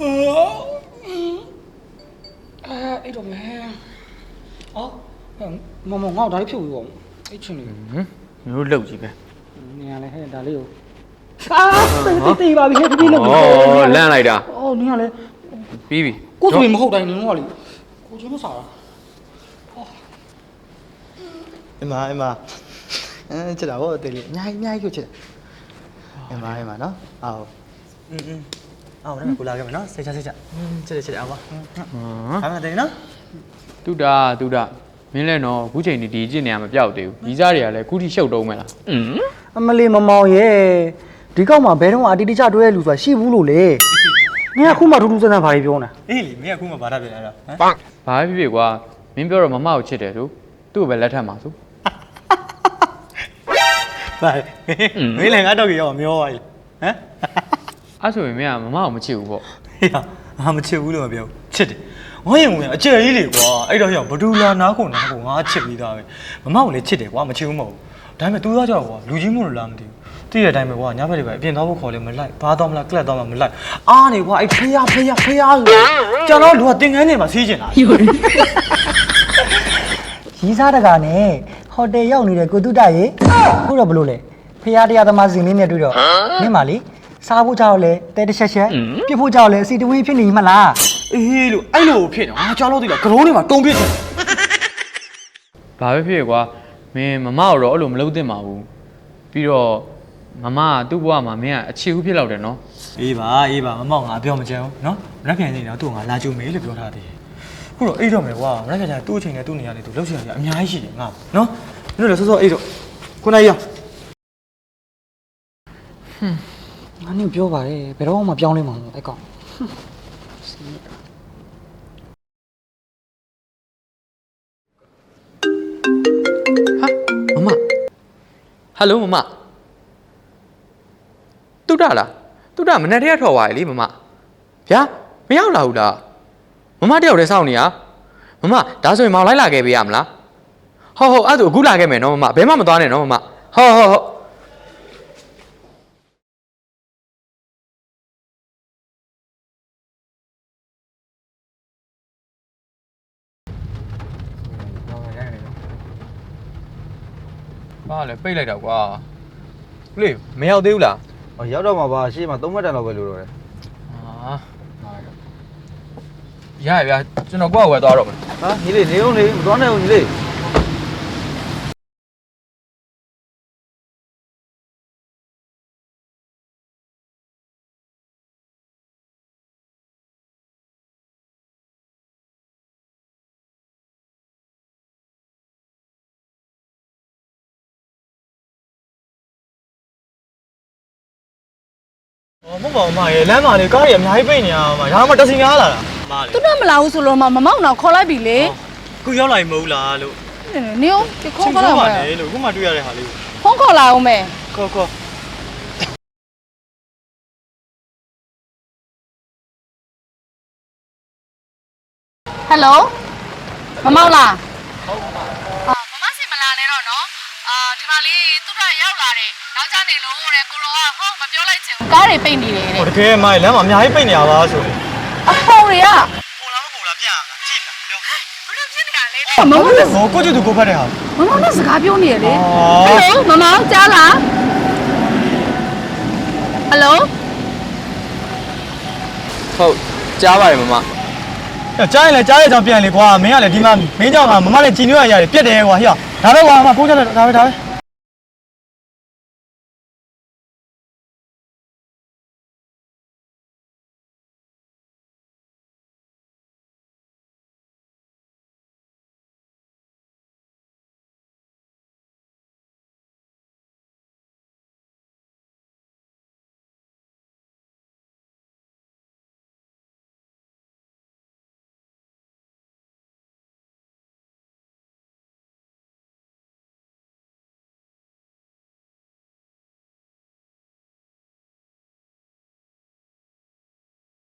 အဲအဲ့တော့မယ်အော်မမငေါ့ဒါလေးဖြုတ်ပြီးပေါ့အဲ့ချင်းလေးဟမ်မျိုးလောက်ကြီးပဲနေရလဲဟဲ့ဒါလေးကိုအာတေးတေးပါပြီဟဲ့ပြပြလို့ဩလန့်လိုက်တာအော်နေရလဲပြီးပြီကိုဆိုရင်မဟုတ်တိုင်းနေတော့လေကိုချင်းမစားတာအမအမအဲချစ်တာဗောတေးလေးအများကြီးအများကြီးကိုချစ်တယ်အမအမနော်အော်อืม အော်ဒါမှကိုလာခဲ့မယ်နော်စိတ်ချစိတ်ချချက်ချက်ချက်အောင်ပါဘာမှမတည်နော်တုဒ္ဒတုဒ္ဒမင်းလည်းတော့အခုချိန်ဒီဒီကျင့်နေရမပြောက်သေးဘူးဒီစားတွေကလည်းအခုထိရှုပ်တုံးမလားอืมအမလီမမောင်ရဲ့ဒီကောက်မှာဘယ်တော့မှအတီတခြားတွေ့ရလူဆိုတာရှိဘူးလို့လေမင်းကခုမှထူးထူးဆန်းဆန်းဘာတွေပြောနေတာအေးလေမင်းကခုမှဘာသာပြန်လာတာဟမ်ဘာဖြစ်ဖြစ်ကွာမင်းပြောတော့မမကိုချစ်တယ်သူသူ့ကိုပဲလက်ထပ်မှာသူဘာမင်းလည်းငါတော့ကြောက်မျောပါလေဟမ် အဲ့ဆိုရင်မင်းကမမကိုမချစ်ဘူးပေါ့ဟေးဟာမချစ်ဘူးလို့မပြောချစ်တယ်ဝိုင်းရင်ဝင်အကျယ်ကြီးလေကွာအဲ့တော့ရောက်ဘဒူလာနားခုနားခုငါချစ်ပြီးသားပဲမမကလည်းချစ်တယ်ကွာမချစ်ဘူးမဟုတ်ဘူးဒါပေမဲ့ तू သားကြောက်ကွာလူကြီးမို့လို့လားမသိဘူးသိတဲ့အတိုင်းပဲကွာညဘက်တွေပဲအပြင်သွားဖို့ခေါ်လဲမလိုက်ဘာတော့မလားကလပ်တော့မှမလိုက်အားနေကွာအဲ့ဖေးရဖေးရဖေးရဆိုကျွန်တော်လူကတင်ငန်းနေမှာစီးကျင်တာရီးစားတကာနဲ့ဟိုတယ်ရောက်နေတဲ့ကိုတုတရေအခုတော့ဘလို့လဲဖះတရားသမားစင်လေးနဲ့တွေ့တော့နင့်မလေး စားဖို့ကြောက်လဲတဲတစ်ချက်ချက်ပြစ်ဖို့ကြောက်လဲစီတဝင်းဖြစ်နေမှလားအေးလို့အဲ့လိုဖြစ်နေငါကြောက်လို့သိလားကရုံးနေမှာတုံးပြစ်ချင်ဘာပဲဖြစ်ဖြစ်ကွာမင်းမမကိုတော့အဲ့လိုမလုပ်သင့်ပါဘူးပြီးတော့မမကသူ့ဘဝမှာမင်းကအချစ်ဦးဖြစ်လောက်တယ်နော်အေးပါအေးပါမမောက်ငါပြောမချင်ဘူးနော်မရက်ပြန်နေတော့သူ့ကိုငါလာကြုံမေးလို့ပြောထားတယ်ခုတော့အေးတော့မယ်ကွာမရက်ပြန်ကျသူ့အချိန်နဲ့သူ့နေရာနဲ့သူလှုပ်ရှင်ရအများကြီးရှိတယ်ငါနော်မင်းတို့လည်းစောစောအေးတော့ခုနကရောက် ငါနင့်ပြောပါတယ်ဘယ်တော့မှပြောင်းလဲမှာမဟုတ်အဲ့ကောင်ဟာမမဟယ်လိုမမတုဒ္ဒလားတုဒ္ဒမနေ့တည်းကထွက်သွားပြီလေမမဗျာမရောက်လာဘူးလားမမတယောက်တည်းစောင့်နေရမမဒါဆိုရင်မောင်လိုက်လာခဲ့ပေးရမလားဟုတ်ဟုတ်အဲ့ဒါဆိုအခုလာခဲ့မယ်နော်မမဘယ်မှမသွားနဲ့နော်မမဟုတ်ဟုတ်ဟုတ် ဘာလဲပိတ်လိုက်တော့ကွာကလေးမရောက်သေးဘူးလားဟောရောက်တော့မှာပါရှေ့မှာ3မှတ်တန်လောက်ပဲလိုတော့တယ်ဟာရရဗျာကျွန်တော်ကိုယ့်အဝယ်သွားတော့မယ်ဟာညီလေးနေအောင်လေမသွားနိုင်ဘူးညီလေး ဟောမဟုတ်ပါဘူးမရေလမ်းမှာလေကားတွေအများကြီးပိတ်နေရမှာဒါမှမတက်စီများလာတာမလေသူတို့မလာဘူးဆိုလို့မမမောင်တော့ခေါ်လိုက်ပြီလေခုရောက်လာရင်မဟုတ်လားလို့နေအောင်ဒီခေါ်ခေါ်လာအောင်လေလို့ခုမှတွေ့ရတဲ့ဟာလေးကိုဖုန်းခေါ်လာအောင်မယ်ခေါ်ခေါ်ဟယ်လိုမမောင်လားဟုတ်ပါအာမမစီမလာနဲ့တော့နော်အာဒီ မှာလေးသူတို့ရောက်လာတယ်နောက်ကျနေလို့တဲ့ကိုရောကဟောမပြောလိုက်ချင်ဘူးကားတွေပိတ်နေတယ်တဲ့ဟောတကယ်မရေလမ်းမှာအများကြီးပိတ်နေရပါဆိုရင်အဖေတွေကပေါ်လာမပေါ်လာပြရမလားကြည့်လားပြောဘယ်လိုဖြစ်နေတာလဲမမောင်နဲ့ဟောကိုကျသူကိုဖတ်တဲ့ဟာမမောင်နဲ့စကားပြောနေရလေအော်ဟယ်လိုမမောင်ကြားလားဟယ်လိုဟုတ်ကြားပါတယ်မမကြားရင်လည်းကြားရကြောင်ပြန်လေကွာမင်းကလည်းဒီမှာမင်းကြောင့်ကမမလည်းကြည်နွေးရရတယ်ပြက်တယ်ကွာဟေ့ဒါပဲကွာမကိုကျတယ်ဒါပဲဒါပဲ